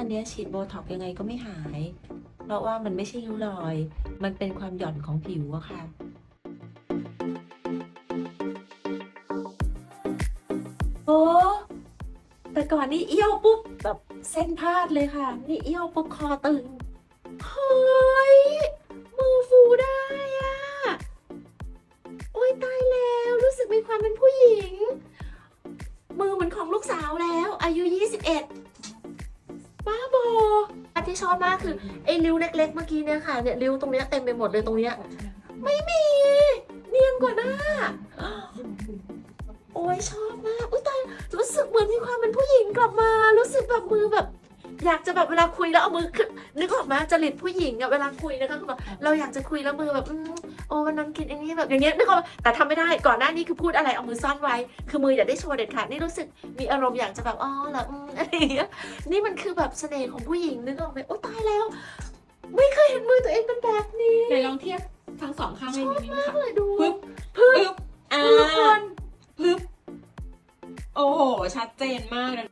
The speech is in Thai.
อันนี้ฉีดโบท็อกยังไงก็ไม่หาย เพราะว่ามันไม่ใช่ริ้วรอย มันเป็นความหย่อนของผิวอะค่ะโอ้แต่ก่อนนี่เอี้ยวปุ๊บแบบเส้นพาดเลยค่ะ นี่เอี้ยวปุ๊บคอตึงเฮ้ยมือฟูได้อะโอ้ยตายแล้วรู้สึกมีความเป็นผู้หญิง มือเหมือนของลูกสาวแล้ว อายุ 21บ้าบออัน ที่ชอบมากคือไอ้ริ้วเล็ก ๆ เมื่อกี้เนี่ยค่ะเนี่ยริ้วตรงเนี้ยเต็มไปหมดเลยตรงเนี้ยไม่มี เนียนกว่าหน้า โอ้ยชอบมากอุ้ยตายรู้สึกเหมือนมีความเป็นผู้หญิงกลับมา รู้สึกแบบมือแบบ อยากจะแบบเวลาคุยแล้วเอามือขึ้นนึกออกไหมจริตผู้หญิงอะเวลาคุยนะคะคือแบบเราอยากจะคุยแล้วมือแบบอืมโอ้วันนั้นกินอันนี้แบบอย่างเงี้ยนึกออกไหมแต่ทำไม่ได้ก่อนหน้านี้คือพูดอะไรเอามือซ่อนไว้ คือมืออย่าได้โชว์เด็ดขาดนี่รู้สึกมีอารมณ์อยากจะแบบอ๋อเหรออืมอะไรอย่างเงี้ยนี่มันคือแบบเสน่ห์ของผู้หญิงนึกออกไหมโอ้ตายแล้ว ไม่เคยเห็นมือตัวเองเป็นแบบนี้ไหนลองเทียบทั้งสองข้างให้นิดนึงค่ะเลยดูปึ๊บพึ่งปึ๊บอ่าทุกคนปึ๊บโอ้โหชัดเจนมากนะ